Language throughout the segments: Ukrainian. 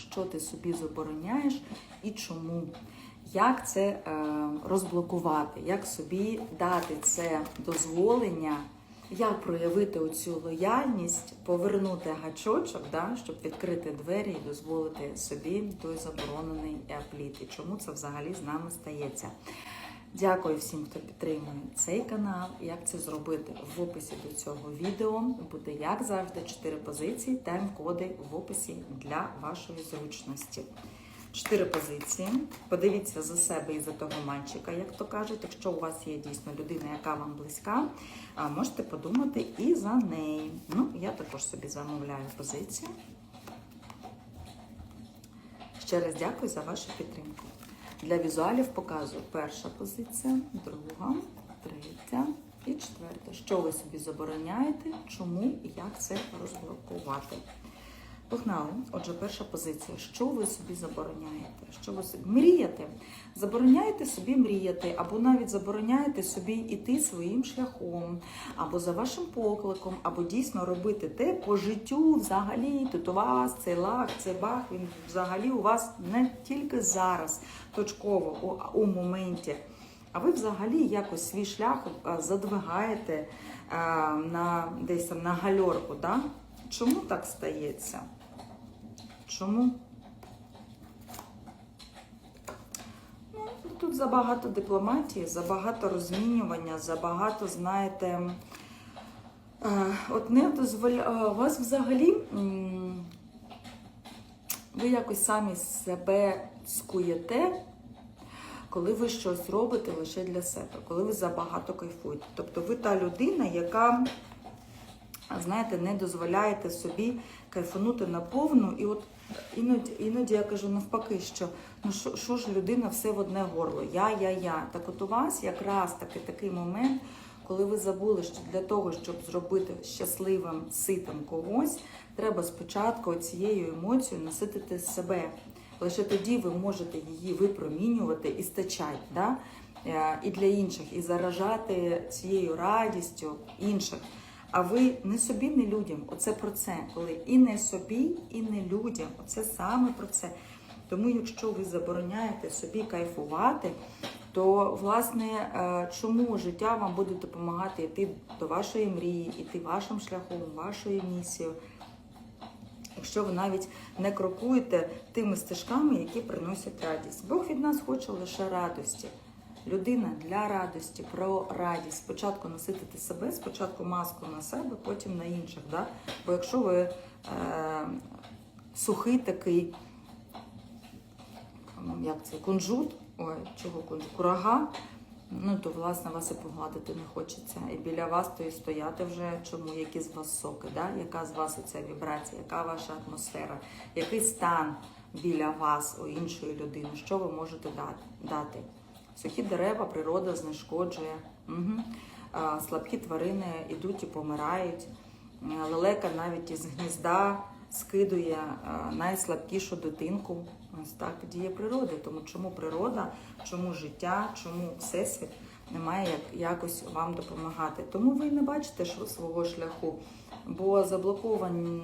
що ти собі забороняєш і чому. Як це е, розблокувати, як собі дати це дозволення, як проявити оцю лояльність, повернути гачочок, да, щоб відкрити двері і дозволити собі той заборонений е, плід. І чому це взагалі з нами стається? Дякую всім, хто підтримує цей канал. Як це зробити в описі до цього відео буде, як завжди, 4 позиції, тайм-коди в описі для вашої зручності. Чотири позиції. Подивіться за себе і за того мальчика, як то кажуть. Якщо у вас є дійсно людина, яка вам близька, можете подумати і за неї. Ну, я також собі замовляю позицію. Ще раз дякую за вашу підтримку. Для візуалів показую перша позиція, друга, третя і четверта. Що ви собі забороняєте, чому і як це розблокувати. Погнали. Отже, перша позиція. Що ви собі забороняєте? Що ви собі мрієте? Забороняєте собі мріяти, або навіть забороняєте собі йти своїм шляхом, або за вашим покликом, або дійсно робити те по життю взагалі. Тут у вас цей лак, цей бах, він взагалі у вас не тільки зараз, точково, у, у моменті. А ви взагалі якось свій шлях е, задвигаєте е, на десь там на гальорку. Да? Чому так стається? Чому? Ну, тут забагато дипломатії, забагато розмінювання, забагато, знаєте, е, от не дозволяє вас взагалі. Ви якось самі себе скуєте, коли ви щось робите лише для себе, коли ви забагато кайфуєте. Тобто ви та людина, яка знаєте, не дозволяєте собі кайфанути наповну. І от іноді, іноді я кажу навпаки, що ну що, що ж людина все в одне горло? Я, я, я. Так от у вас якраз таки такий момент, коли ви забули, що для того, щоб зробити щасливим, ситим когось, треба спочатку цією емоцією наситити себе. Лише тоді ви можете її випромінювати і стачати. Да? Е, І для інших, і заражати цією радістю інших. А ви не собі, не людям. Оце про це. Коли і не собі, і не людям. Оце саме про це. Тому, якщо ви забороняєте собі кайфувати, то власне е, чому життя вам буде допомагати йти до вашої мрії, йти вашим шляхом, вашою місією, якщо ви навіть не крокуєте тими стежками, які приносять радість. Бог від нас хоче лише радості. Людина для радості, про радість. Спочатку наситити себе, спочатку маску на себе, потім на інших. Да? Бо якщо ви е, сухий такий, як це, кунжут, ой, чого кунжут, курага, ну то власне вас і погладити не хочеться. І біля вас то і стояти вже чому, які з вас соки, да? яка з вас оця вібрація, яка ваша атмосфера, який стан біля вас у іншої людини, що ви можете дати. Сухі дерева природа знешкоджує. Угу. Слабкі тварини йдуть і помирають. Е, Лелека навіть із гнізда скидує е, найслабкішу дитинку. Ось так діє природа. Тому чому природа, чому життя, чому всесвіт не має якось вам допомагати. Тому ви не бачите свого шляху, бо заблоковане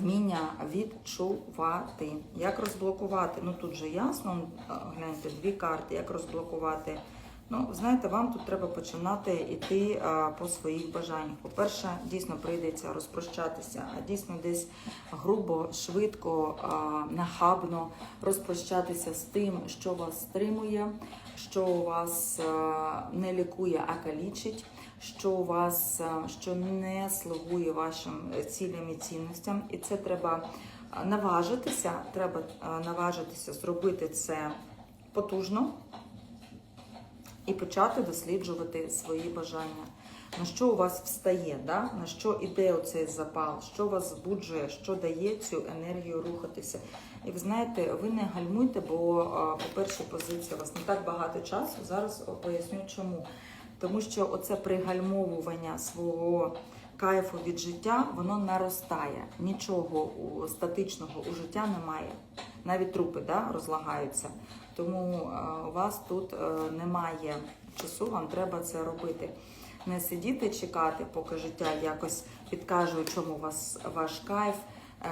вміння відчувати. Як розблокувати? Ну тут же ясно, гляньте, дві карти, як розблокувати. Ну, знаєте, вам тут треба починати йти по своїх бажаннях. По-перше, дійсно прийдеться розпрощатися, а дійсно десь грубо, швидко, а, нахабно розпрощатися з тим, що вас стримує, що вас а, не лікує, а калічить що у вас е, що не слугує вашим е, цілям і цінностям, і це треба е, наважитися. Треба наважитися зробити це потужно і почати досліджувати свої бажання. На що у вас встає, да? на що іде оцей запал, що вас збуджує, що дає цю енергію рухатися. І ви знаєте, ви не гальмуйте, бо по першій позиції у вас не так багато часу. Зараз поясню чому. Тому що оце пригальмовування свого кайфу від життя, воно наростає. Нічого статичного у життя немає. Навіть трупи да, розлагаються. Тому е, у вас тут е, немає часу, вам треба це робити. Не сидіти, чекати, поки життя якось підкаже, у чому вас ваш кайф. Е,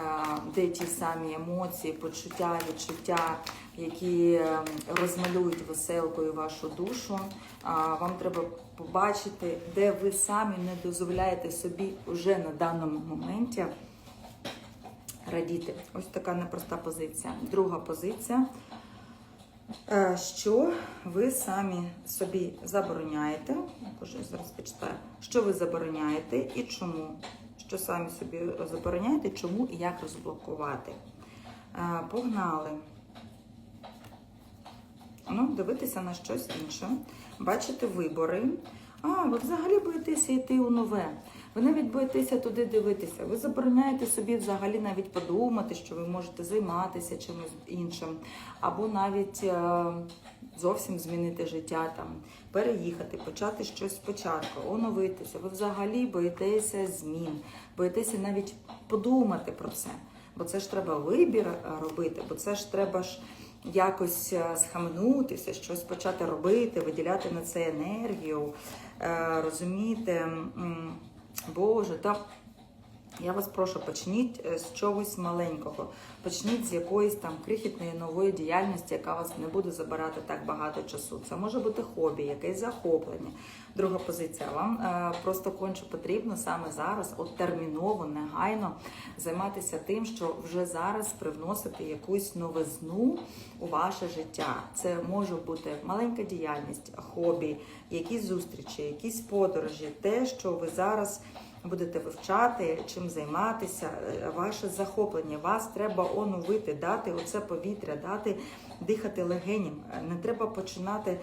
де ті самі емоції, почуття, відчуття, які е, розмалюють веселкою вашу душу. Вам треба побачити, де ви самі не дозволяєте собі вже на даному моменті радіти. Ось така непроста позиція. Друга позиція. Е, Що ви самі собі забороняєте? Зараз почитаю. Що ви забороняєте і чому? Що самі собі забороняєте, чому і як розблокувати? Е, Погнали. Ну, дивитися на щось інше, бачити вибори. А, ви взагалі боїтеся йти у нове. Ви навіть боїтеся туди дивитися. Ви забороняєте собі взагалі навіть подумати, що ви можете займатися чимось іншим, або навіть е, зовсім змінити життя, там, переїхати, почати щось спочатку, оновитися. Ви взагалі боїтеся змін, боїтеся навіть подумати про це. Бо це ж треба вибір е, робити, бо це ж треба ж якось е, схаменутися, щось почати робити, виділяти на це енергію, е, розумієте, Боже, та я вас прошу, почніть е, з чогось маленького, почніть з якоїсь там крихітної нової діяльності, яка вас не буде забирати так багато часу. Це може бути хобі, якесь захоплення. Друга позиція. Вам е, просто конче потрібно саме зараз, от терміново, негайно займатися тим, що вже зараз привносити якусь новизну у ваше життя. Це може бути маленька діяльність, хобі, якісь зустрічі, якісь подорожі, те, що ви зараз будете вивчати, чим займатися, е, ваше захоплення. Вас треба оновити, дати оце повітря, дати дихати легеням. Е, Не треба починати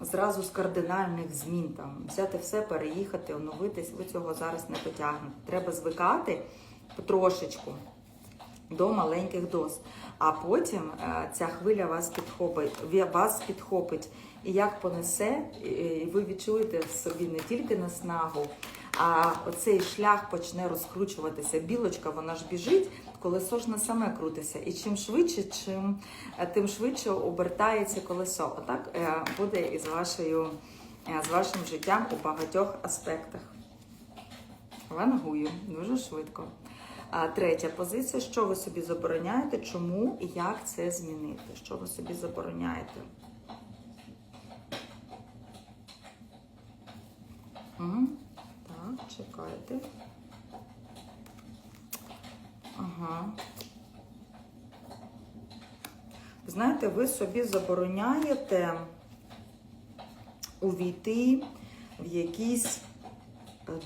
зразу з кардинальних змін. Там взяти все, переїхати, оновитись. Ви цього зараз не потягнете. Треба звикати потрошечку до маленьких доз. А потім е, ця хвиля вас підхопить, вас підхопить і як понесе, і- ви відчуєте в собі не тільки наснагу, а оцей шлях почне розкручуватися. Білочка, вона ж біжить, колесо ж не саме крутиться. І чим швидше, чим е, тим швидше обертається колесо. Отак е, буде і з вашою е, з вашим життям у багатьох аспектах. Вангую дуже швидко. А третя позиція: що ви собі забороняєте, чому і як це змінити? Що ви собі забороняєте? Угу. Чекайте. Ага. Знаєте, ви собі забороняєте увійти в якісь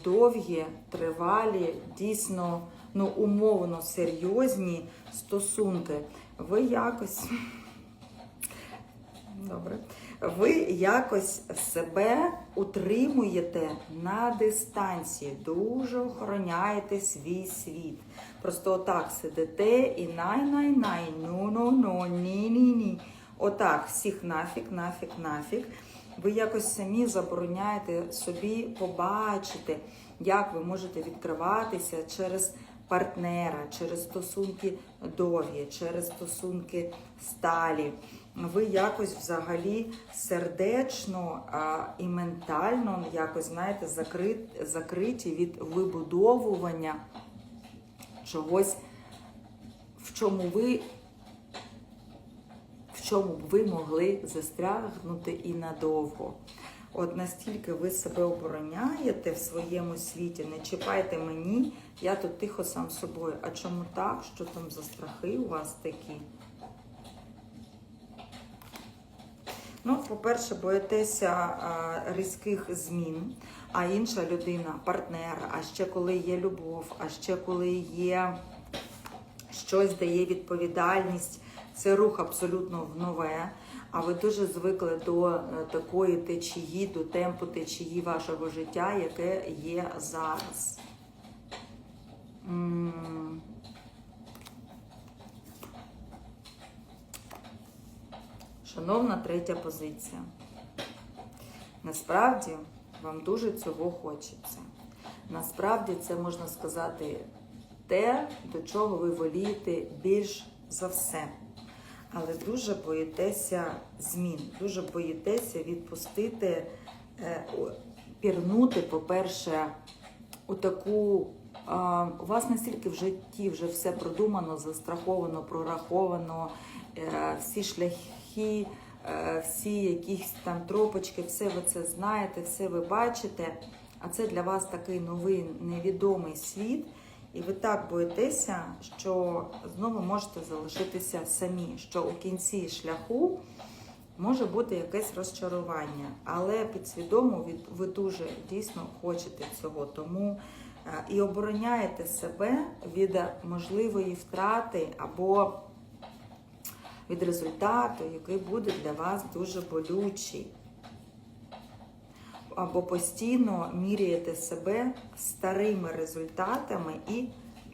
довгі, тривалі, дійсно ну, умовно серйозні стосунки. Ви якось. Добре. Ви якось себе утримуєте на дистанції, дуже охороняєте свій світ. Просто отак сидите і най-най-най, ну-ну-ну, ні-ні-ні. Отак, всіх нафіг, нафіг, нафіг. Ви якось самі забороняєте собі побачити, як ви можете відкриватися через партнера, через стосунки довгі, через стосунки сталі. Ви якось взагалі сердечно а, і ментально якось, знаєте, закрит, закриті від вибудовування чогось, в чому ви в чому б ви могли застрягнути і надовго. От настільки ви себе обороняєте в своєму світі, не чіпайте мені, я тут тихо сам собою. А чому так? Що там за страхи у вас такі? Ну, по-перше, боїтеся різких змін, а інша людина, партнер, а ще коли є любов, а ще коли є щось дає відповідальність, це рух абсолютно в нове. А ви дуже звикли до е, такої течії, до темпу течії вашого життя, яке є зараз. Шановна третя позиція. Насправді вам дуже цього хочеться. Насправді це можна сказати те, до чого ви волієте більш за все. Але дуже боїтеся змін, дуже боїтеся відпустити, е, пірнути, по-перше, у таку у вас настільки в житті вже все продумано, застраховано, прораховано, е, всі шляхи, е, всі якісь там тропочки, все ви це знаєте, все ви бачите. А це для вас такий новий невідомий світ. І ви так боїтеся, що знову можете залишитися самі, що у кінці шляху може бути якесь розчарування, але підсвідомо ви дуже дійсно хочете цього. Тому е, і обороняєте себе від можливої втрати або від результату, який буде для вас дуже болючий. Або постійно міряєте себе старими результатами і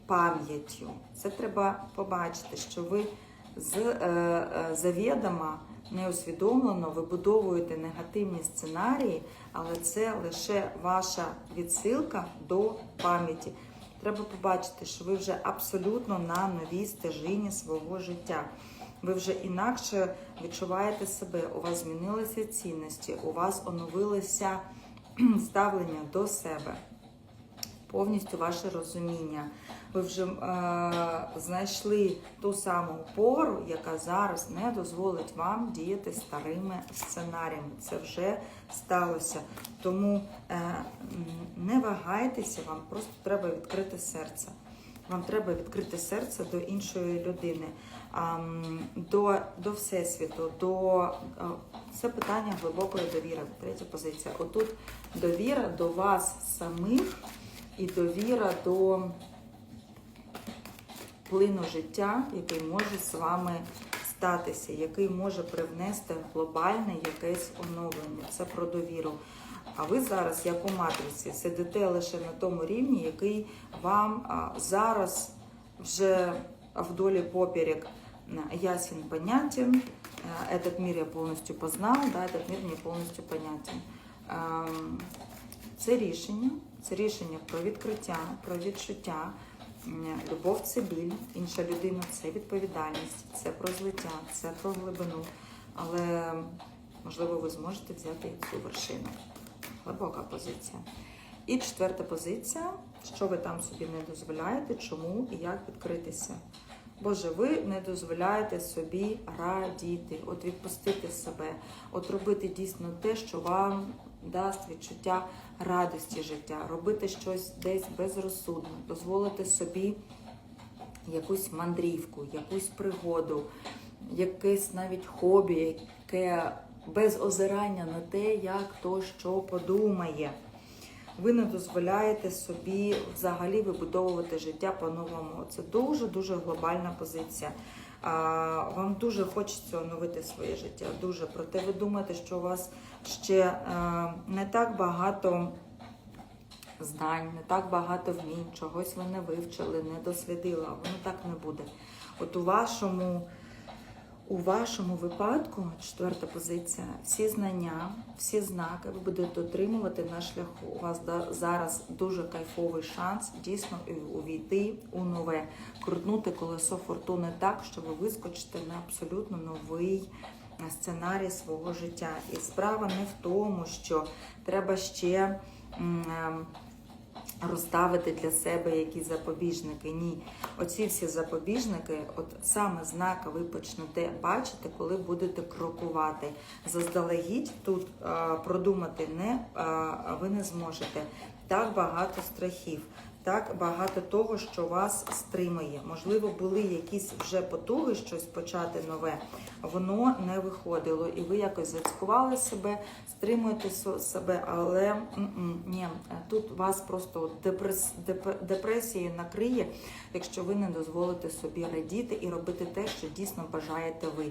пам'яттю. Це треба побачити, що ви з е, е, завідомо, неусвідомлено вибудовуєте негативні сценарії, але це лише ваша відсилка до пам'яті. Треба побачити, що ви вже абсолютно на новій стежині свого життя. Ви вже інакше відчуваєте себе, у вас змінилися цінності, у вас оновилося ставлення до себе, повністю ваше розуміння. Ви вже е, знайшли ту саму опору, яка зараз не дозволить вам діяти старими сценаріями. Це вже сталося. Тому е, не вагайтеся, вам просто треба відкрити серце. Вам треба відкрити серце до іншої людини, до, до Всесвіту, до це питання глибокої довіри. Третя позиція. Отут довіра до вас самих і довіра до плину життя, який може з вами статися, який може привнести глобальне якесь оновлення. Це про довіру. А ви зараз, як у матриці, сидите лише на тому рівні, який вам зараз вже вдолі поперек ясен понятен. А, Этот мир я повністю познав, да, этот мир мені повністю понятен. Це рішення, це рішення про відкриття, про відчуття. Любов це біль, інша людина це відповідальність, це про злиття, це про глибину. Але можливо ви зможете взяти цю вершину. Глибока позиція. І четверта позиція, що ви там собі не дозволяєте, чому і як відкритися. Боже, ви не дозволяєте собі радіти, от відпустити себе, от робити дійсно те, що вам дасть відчуття радості життя, робити щось десь безрозсудно, дозволити собі якусь мандрівку, якусь пригоду, якесь навіть хобі, яке без озирання на те, як хто що подумає. Ви не дозволяєте собі взагалі вибудовувати життя по-новому. Це дуже-дуже глобальна позиція. Вам дуже хочеться оновити своє життя. Дуже. Проте ви думаєте, що у вас ще е, не так багато знань, не так багато вмінь, чогось ви не вивчили, не дослідили, а воно так не буде. От у вашому, у вашому випадку, четверта позиція, всі знання, всі знаки ви будете отримувати на шляху. У вас зараз дуже кайфовий шанс дійсно увійти у нове, крутнути колесо фортуни так, що ви вискочите на абсолютно новий сценарій свого життя. І справа не в тому, що треба ще. Розставити для себе якісь запобіжники. Ні. Оці всі запобіжники, от саме знака ви почнете бачити, коли будете крокувати. Заздалегідь тут а, продумати не а, ви не зможете. Так багато страхів. Так багато того, що вас стримує. Можливо, були якісь вже потуги щось почати нове, воно не виходило, і ви якось зацькували себе, стримуєте себе, але ні, тут вас просто депрес, деп- депресією накриє, якщо ви не дозволите собі радіти і робити те, що дійсно бажаєте ви.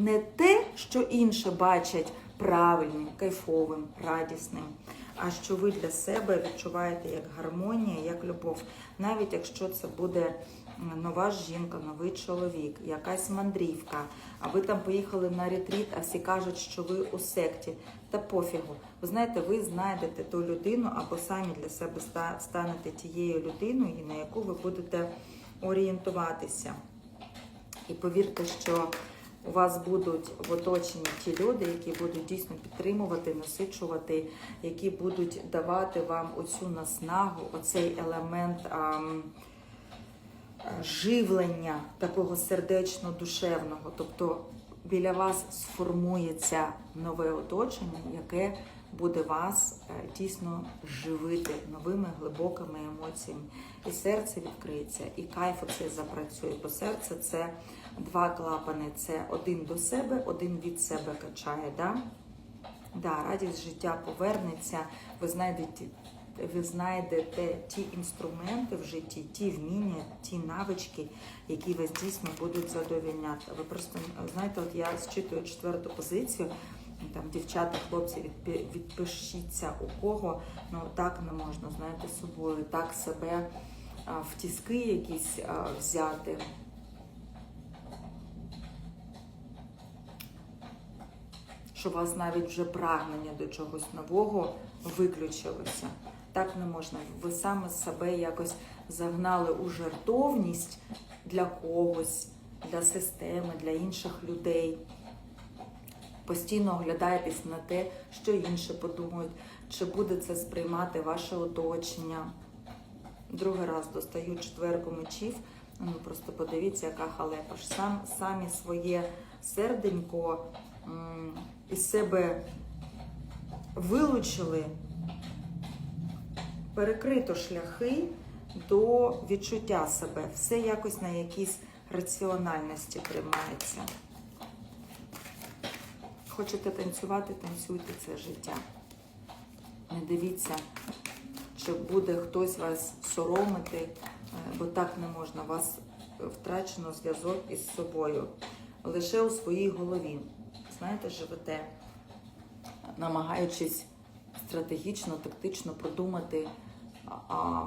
Не те, що інші бачать правильним, кайфовим, радісним. А що ви для себе відчуваєте як гармонія, як любов, навіть якщо це буде нова жінка, новий чоловік, якась мандрівка, а ви там поїхали на ретріт, а всі кажуть, що ви у секті. Та пофігу. Ви знаєте, ви знайдете ту людину або самі для себе станете тією людиною, на яку ви будете орієнтуватися. І повірте, що у вас будуть в оточенні ті люди, які будуть дійсно підтримувати, насичувати, які будуть давати вам оцю наснагу, оцей елемент. ам, живлення такого сердечно-душевного. Тобто біля вас сформується нове оточення, яке буде вас е, дійсно живити новими глибокими емоціями. І серце відкриється, і кайф оцей запрацює. Бо серце це два клапани: це один до себе, один від себе качає. Да? Да, радість життя повернеться, ви знайдете, ви знайдете ті інструменти в житті, ті вміння, ті навички, які вас дійсно будуть задовільняти. Ви просто знаєте, от я зчитую четверту позицію. Там дівчата, хлопці, відпи- відпишіться у кого, ну так не можна, знаєте, собою, так себе в тіски якісь взяти. Що у вас навіть вже прагнення до чогось нового виключилося. Так не можна. Ви саме себе якось загнали у жертовність для когось, для системи, для інших людей. Постійно оглядаєтесь на те, що інші подумають, чи буде це сприймати ваше оточення. Другий раз достаю четверку мечів. Ну просто подивіться, яка халепа. Сам, самі своє серденько із себе вилучили, перекрито шляхи до відчуття себе. Все якось на якійсь раціональності тримається. Хочете танцювати, танцюйте це життя. Не дивіться, чи буде хтось вас соромити, е, бо так не можна. Вас втрачено зв'язок із собою. Лише у своїй голові. Знаєте, живете, намагаючись стратегічно, тактично продумати а,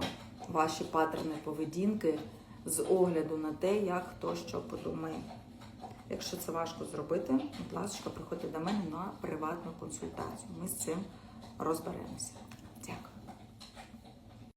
ваші паттерни поведінки з огляду на те, як хто що подумає. Якщо це важко зробити, будь ласка, приходьте до мене на приватну консультацію. Ми з цим розберемося.